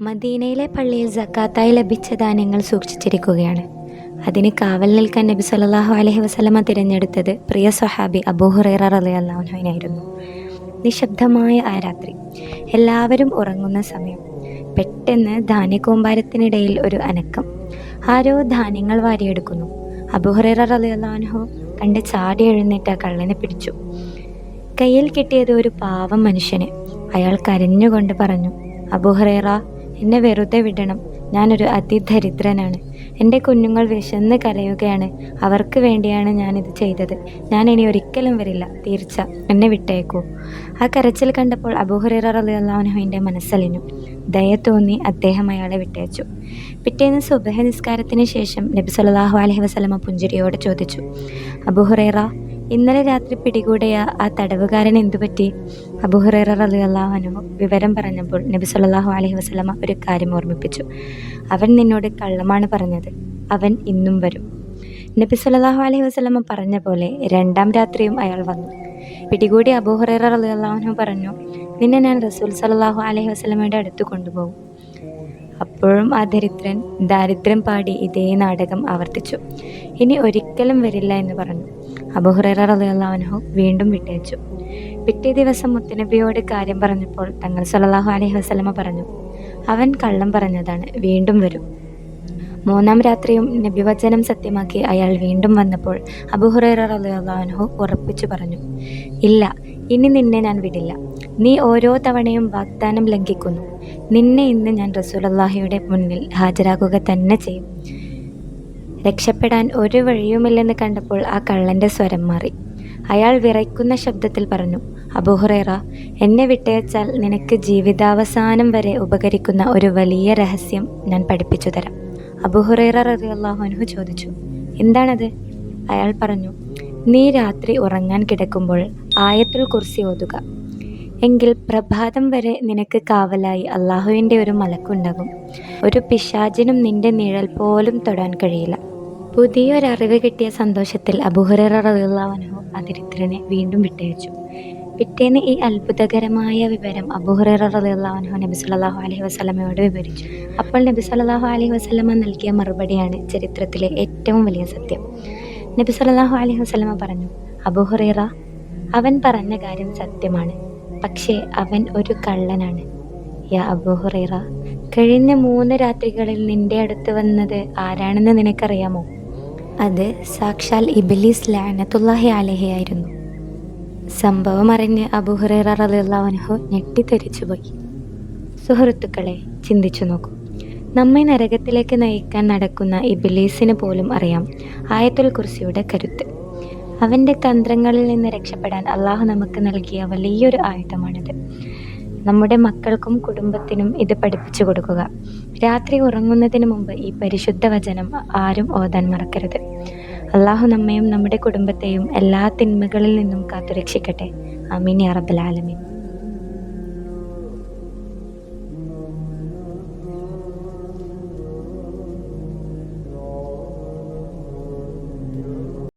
മദീനയിലെ പള്ളിയിൽ സക്കാത്തായി ലഭിച്ച ധാന്യങ്ങൾ സൂക്ഷിച്ചിരിക്കുകയാണ്. അതിന് കാവൽ നിൽക്കാൻ നബി സല്ലാഹു അലഹി വസ്ലമ തിരഞ്ഞെടുത്തത് പ്രിയ സ്വഹാബി അബൂഹുറൈറ റളിയല്ലാഹുവിനായിരുന്നു നിശബ്ദമായ ആ രാത്രി എല്ലാവരും ഉറങ്ങുന്ന സമയം. പെട്ടെന്ന് ധാന്യകൂമ്പാരത്തിനിടയിൽ ഒരു അനക്കം. ആരോ ധാന്യങ്ങൾ വാരിയെടുക്കുന്നു. അബുഹുറൈറ അബൂഹുറൈറ റളിയല്ലാഹു കണ്ട് ചാടി എഴുന്നേറ്റ് ആ കള്ളനെ പിടിച്ചു. കയ്യിൽ കിട്ടിയത് ഒരു പാവം മനുഷ്യന്. അയാൾ കരഞ്ഞുകൊണ്ട് പറഞ്ഞു അബൂഹറേറ എന്നെ വെറുതെ വിടണം. ഞാനൊരു അതിദരിദ്രനാണ്. എന്റെ കുഞ്ഞുങ്ങൾ വിശന്ന് കരയുകയാണ്. അവർക്ക് വേണ്ടിയാണ് ഞാനിത് ചെയ്തത്. ഞാൻ ഇനി ഒരിക്കലും വരില്ല. തീർച്ച. എന്നെ വിട്ടേക്കൂ. ആ കരച്ചിൽ കണ്ടപ്പോൾ അബൂഹറേറ റളിയല്ലാഹുവിന്റെ മനസ്സലിഞ്ഞു. ദയ തോന്നി അദ്ദേഹം അയാളെ വിട്ടയച്ചു പിറ്റേന്ന് സുബഹ നിസ്കാരത്തിന് ശേഷം നബി സല്ലല്ലാഹു അലൈഹി വസല്ലമ പുഞ്ചിരിയോടെ ചോദിച്ചു അബൂഹുറൈറ ഇന്നലെ രാത്രി പിടികൂടിയ ആ തടവുകാരൻ എന്തുപറ്റി? അബുഹുറേറ അലിയല്ലാഹനു വിവരം പറഞ്ഞപ്പോൾ നബി സല്ലല്ലാഹു അലൈഹി വസ്ലമ ഒരു കാര്യം ഓർമ്മിപ്പിച്ചു. അവൻ നിന്നോട് കള്ളമാണ് പറഞ്ഞത്. അവൻ ഇന്നും വരും. നബി സല്ലല്ലാഹു അലഹി വസ്ലമ പറഞ്ഞ പോലെ രണ്ടാം രാത്രിയും അയാൾ വന്നു. പിടികൂടി അബൂഹുറൈറ റളിയല്ലാഹു പറഞ്ഞു നിന്നെ ഞാൻ റസൂൽ സല്ലല്ലാഹു അലഹി വസ്ലമയുടെ അടുത്ത് കൊണ്ടുപോകും. അപ്പോഴും ആ ദരിദ്രൻ ദാരിദ്ര്യം പാടി ഇതേ നാടകം ആവർത്തിച്ചു. ഇനി ഒരിക്കലും വരില്ല എന്ന് പറഞ്ഞു. അബുഹുറൈറ വീണ്ടും വിട്ടയച്ചു. പിറ്റേ ദിവസം മുത്തനബിയോട് കാര്യം പറഞ്ഞപ്പോൾ തങ്ങൾ സല്ലല്ലാഹു അലൈഹി വസ്ലമ പറഞ്ഞു അവൻ കള്ളം പറഞ്ഞതാണ് വീണ്ടും വരും. മൂന്നാം രാത്രിയും നബിവചനം സത്യമാക്കി അയാൾ വീണ്ടും വന്നപ്പോൾ അബുഹുറൈറ റളിയല്ലാഹു ഉറപ്പിച്ചു പറഞ്ഞു ഇല്ല ഇനി നിന്നെ ഞാൻ വിടില്ല. നീ ഓരോ തവണയും വാഗ്ദാനം ലംഘിക്കുന്നു. നിന്നെ ഇന്ന് ഞാൻ റസൂലല്ലാഹിയുടെ മുന്നിൽ ഹാജരാകുക തന്നെ ചെയ്യും. രക്ഷപ്പെടാൻ ഒരു വഴിയുമില്ലെന്ന് കണ്ടപ്പോൾ ആ കള്ളന്റെ സ്വരം മാറി. അയാൾ വിറയ്ക്കുന്ന ശബ്ദത്തിൽ പറഞ്ഞു അബുഹുറേറ എന്നെ വിട്ടയച്ചാൽ നിനക്ക് ജീവിതാവസാനം വരെ ഉപകരിക്കുന്ന ഒരു വലിയ രഹസ്യം ഞാൻ പഠിപ്പിച്ചു തരാം. അബുഹുറേറ റളിയല്ലാഹു അൻഹു ചോദിച്ചു എന്താണത്? അയാൾ പറഞ്ഞു നീ രാത്രി ഉറങ്ങാൻ കിടക്കുമ്പോൾ ആയത്തുൽ കുർസി ഓതുക. എങ്കിൽ പ്രഭാതം വരെ നിനക്ക് കാവലായി അള്ളാഹുവിന്റെ ഒരു മലക്കുണ്ടാകും. ഒരു പിശാചിനും നിന്റെ നിഴൽ പോലും തൊടാൻ കഴിയില്ല. പുതിയൊരറിവ് കിട്ടിയ സന്തോഷത്തിൽ അബുഹുറ ആ ദരിദ്രനെ വീണ്ടും വിട്ടയച്ചു. പിറ്റേന്ന് ഈ അത്ഭുതകരമായ വിവരം അബുഹുറ റളിയല്ലാഹു നബി സല്ലല്ലാഹു അലഹി വസ്ലമയോട് വിവരിച്ചു. അപ്പോൾ നബി സല്ലല്ലാഹു അലഹി വസ്ലമ നൽകിയ മറുപടിയാണ് ചരിത്രത്തിലെ ഏറ്റവും വലിയ സത്യം. നബി സല്ലല്ലാഹു അലഹി വസ്ലമ പറഞ്ഞു അബുഹുറ അവൻ പറഞ്ഞ കാര്യം സത്യമാണ്. പക്ഷേ അവൻ ഒരു കള്ളനാണ്. യാ അബൂഹുറൈറ കഴിഞ്ഞ മൂന്ന് രാത്രികളിൽ നിന്റെ അടുത്ത് വന്നത് ആരാണെന്ന് നിനക്കറിയാമോ? അത് സാക്ഷാൽ ഇബിലീസ് ലാനത്തുല്ലാഹി ആലഹയായിരുന്നു സംഭവം അറിഞ്ഞ് അബൂഹുറൈറ റളിയല്ലാഹു ഞെട്ടിത്തെറിച്ചുപോയി സുഹൃത്തുക്കളെ ചിന്തിച്ചു നോക്കൂ. നമ്മെ നരകത്തിലേക്ക് നയിക്കാൻ നടക്കുന്ന ഇബിലീസിന് പോലും അറിയാം ആയത്തുൽ കുർസിയുടെ കരുത്ത്. അവന്റെ തന്ത്രങ്ങളിൽ നിന്ന് രക്ഷപ്പെടാൻ അള്ളാഹു നമുക്ക് നൽകിയ വലിയൊരു ആയുധമാണിത്. നമ്മുടെ മക്കൾക്കും കുടുംബത്തിനും ഇത് പഠിപ്പിച്ചു കൊടുക്കുക. രാത്രി ഉറങ്ങുന്നതിന് മുമ്പ് ഈ പരിശുദ്ധ വചനം ആരും ഓതാൻ മറക്കരുത്. അള്ളാഹു നമ്മയും നമ്മുടെ കുടുംബത്തെയും എല്ലാ തിന്മകളിൽ നിന്നും കാത്തുരക്ഷിക്കട്ടെ. അമീൻ ആലമീൻ.